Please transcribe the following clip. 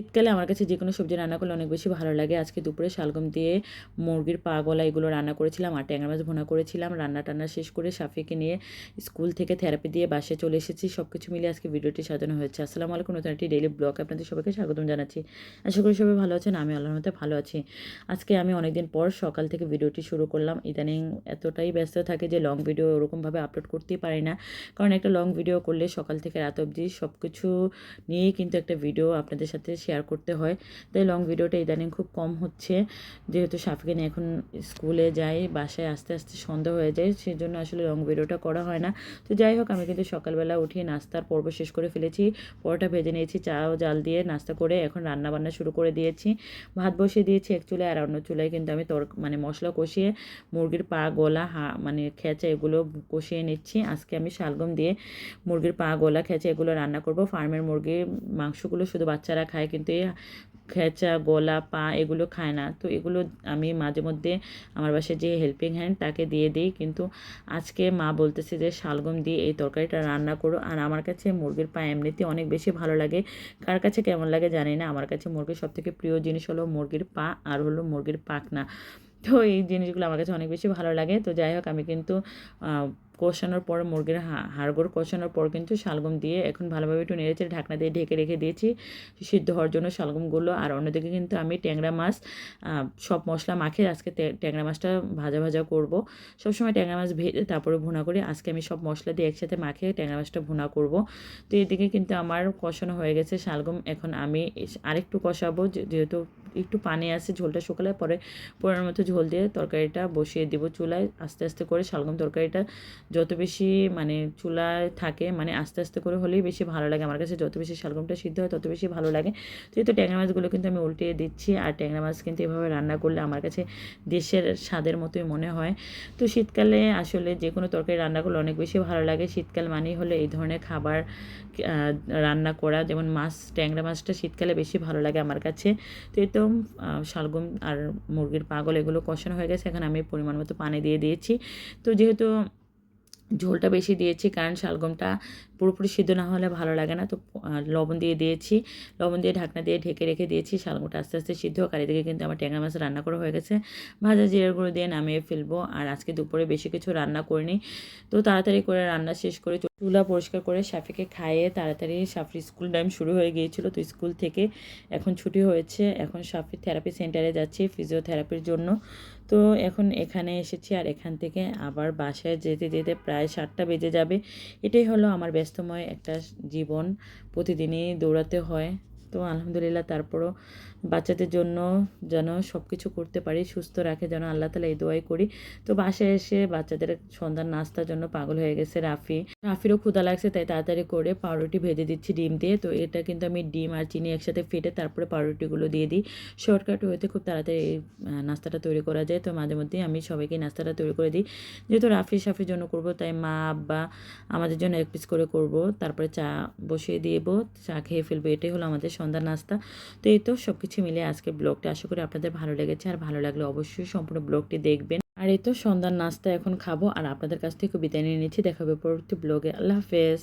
শীতকালে আমার কাছে যে কোনো সবজি রান্না করলে অনেক বেশি ভালো লাগে। আজকে দুপুরে শালগম দিয়ে মুরগির পা গলা এগুলো রান্না করেছিলাম আর ট্যাংরা মাছ ভোনা করেছিলাম। রান্না টান্না শেষ করে সাফিকে নিয়ে স্কুল থেকে থেরাপি দিয়ে বাসে চলে এসেছি। সব কিছু মিলে আজকে ভিডিওটি সাজানো হয়েছে। আসসালামু আলাইকুম, নতুন একটি ডেইলি ব্লগ আপনাদের সবাইকে স্বাগতম জানাচ্ছি। আশা করি সবাই ভালো আছেন, আমি আল্লাহর মধ্যে ভালো আছি। আজকে আমি অনেকদিন পর সকাল থেকে ভিডিওটি শুরু করলাম। ইদানিং এতটাই ব্যস্ত থাকে যে লং ভিডিও ওরকমভাবে আপলোড করতেই পারি না। কারণ একটা লং ভিডিও করলে সকাল থেকে রাত অবধি সব কিছু নিয়েই কিন্তু একটা ভিডিও আপনাদের সাথে শেয়ার করতে হয়। তাই লং ভিডিওটা ইদানিং খুব কম হচ্ছে। যেহেতু সাফিকে নিয়ে এখন স্কুলে যাই, বাসায় আস্তে আস্তে সন্ধ্যা হয়ে যায় সেই জন্য আসলে লং ভিডিওটা করা হয় না। তো যাই হোক, আমি কিন্তু সকালবেলা উঠিয়ে নাস্তার পর্ব শেষ করে ফেলেছি। পরোটা ভেজে নিয়েছি চা ও জাল দিয়ে নাস্তা করে এখন রান্না বান্না শুরু করে দিয়েছি। ভাত বসিয়ে দিয়েছি এক চুলায় আর অন্য চুলায় কিন্তু আমি তর মানে মশলা কষিয়ে মুরগির পা, গলা, হা মানে খেঁচা এগুলো কষিয়ে নিচ্ছি। আজকে আমি শালগম দিয়ে মুরগির পা, গলা, খেঁচা এগুলো রান্না করব। ফার্মের মুরগির মাংসগুলো শুধু বাচ্চারা খায়, কিন্তু এই খেঁচা, গলা, পা এগুলো খায় না। তো এগুলো আমি মাঝে মধ্যে আমার বাসায় যে হেল্পিং হ্যান্ড তাকে দিয়ে দিই। কিন্তু আজকে মা বলতেছে যে, শালগম দিয়ে এই তরকারিটা রান্না করো। আর আমার কাছে মুরগির পা এমনিতে অনেক বেশি ভালো লাগে। কার কাছে কেমন লাগে জানি না। আমার কাছে মুরগির সবথেকে প্রিয় জিনিস হলো মুরগির পা আর হলো মুরগির পাখনা। তো এই জিনিসগুলো আমার কাছে অনেক বেশি ভালো লাগে। তো যাই হোক, আমি কিন্তু কষানোর পর মুরগির হাড়গোড় কষানোর পর কিন্তু শালগম দিয়ে এখন ভালোভাবে একটু নেড়েছে ঢাকনা দিয়ে ঢেকে রেখে দিয়েছি। সিদ্ধ হওয়ার জন্য শালগমগুলো আর অন্যদিকে কিন্তু আমি ট্যাংরা মাছ সব মশলা মাখে আজকে ট্যাংরা মাছটা ভাজা ভাজা করব। সবসময় ট্যাংরা মাছ ভেজে তারপরে ভুনা করি, আজকে আমি সব মশলা দিয়ে একসাথে মাখে ট্যাংরা মাছটা ভুনা করব। তো এদিকে কিন্তু আমার কষানো হয়ে গেছে শালগম, এখন আমি আরেকটু কষাবো যেহেতু একটু পানি আছে, ঝোলটা শুকালে পরে পরের মতো ঝোল দিয়ে তরকারিটা বসিয়ে দেবো চুলায়। আস্তে আস্তে করে শালগম তরকারিটা যত বেশি মানে চুলায় থাকে মানে আস্তে আস্তে করে হলেই বেশি ভালো লাগে আমার কাছে। যত বেশি শালগমটা সিদ্ধ হয় তত বেশি ভালো লাগে। তো এই তো ট্যাংরা মাছগুলো কিন্তু আমি উল্টিয়ে দিচ্ছি, আর ট্যাংরা মাছ কিন্তু এভাবে রান্না করলে আমার কাছে দেশের স্বাদের মতোই মনে হয়। তো শীতকালে আসলে যে কোনো তরকারি রান্না করলে অনেক বেশি ভালো লাগে। শীতকাল মানেই হলে এই ধরনের খাবার রান্না করা। যেমন মাছ, ট্যাংরা মাছটা শীতকালে বেশি ভালো লাগে আমার কাছে। তো এই তো শালগম আর মুরগির পাগল এগুলো কষানো হয়ে গেছে। এখন আমি পরিমাণ মতো পানি দিয়ে দিয়েছি। তো যেহেতু ঝোলটা বেশি দিয়েছি, কারণ শালগমটা পুরোপুরি সিদ্ধ না হলে ভালো লাগে না। তো লবণ দিয়ে দিয়েছি, লবণ দিয়ে ঢাকনা দিয়ে ঢেকে রেখে দিয়েছি, শালগমটা আস্তে আস্তে সিদ্ধ হোক। আর এদিকে কিন্তু আমার ট্যাংরা মাছ রান্না করা হয়ে গেছে। ভাজা জিরার গুঁড়ো দিয়ে নামিয়ে ফেলব। আর আজকে দুপুরে বেশি কিছু রান্না করিনি। তো, তাড়াতাড়ি করে রান্না শেষ করে। চুলা পরিষ্কার করে সাফিকে খাইয়ে তাড়াতাড়ি সাফির স্কুল টাইম শুরু হয়ে গিয়েছিল। তো, স্কুল থেকে এখন ছুটি হয়েছে। এখন সাফি থেরাপি সেন্টারে যাচ্ছি ফিজিওথেরাপির জন্য। তো এখন এখানে এসেছি আর এখান থেকে আবার বাসায় যেতে যেতে প্রায় সাতটা বেজে যাবে। এটাই হলো আমার ব্যস্তময়, একটা জীবন প্রতিদিনই দৌড়াতে হয়। তো আলহামদুলিল্লাহ। তারপরও বাচ্চাদের জন্য যেন সব কিছু করতে পারি, সুস্থ রাখে, যেন আল্লাহ তালা এই দোয়াই করি। তো বাসায় এসে বাচ্চাদের সন্ধ্যার নাস্তার জন্য পাগল হয়ে গেছে রাফি। রাফিরও ক্ষুদা লাগছে, তাই তাড়াতাড়ি করে পাউরুটি ভেজে দিচ্ছি ডিম দিয়ে। তো এটা কিন্তু আমি ডিম আর চিনি একসাথে ফেটে তারপরে পাউরুটিগুলো দিয়ে দিই। শর্টকাট হইতে খুব তাড়াতাড়ি এই নাস্তাটা তৈরি করা যায়। তো মাঝে মধ্যেই আমি সবাইকে নাস্তাটা তৈরি করে দিই। যেহেতু রাফি সাফির জন্য করব, তাই মা, আব্বা আমাদের জন্য এক পিস করে করব। তারপরে চা বসিয়ে দিব, চা খেয়ে ফেলব। এটাই হলো আমাদের সন্ধ্যার নাস্তা। তো এই তো সব কিছু মিলে আজকে ব্লগটা আশা করি আপনাদের ভালো লেগেছে। আর ভালো লাগলে অবশ্যই সম্পূর্ণ ব্লগটি দেখবেন। আর এই তো সন্ধ্যার নাস্তা এখন খাব। আর আপনাদের কাছ থেকে বিদায় নিয়ে নিচ্ছি। দেখাবে পরবর্তী ব্লগে। আল্লাহ হাফেজ।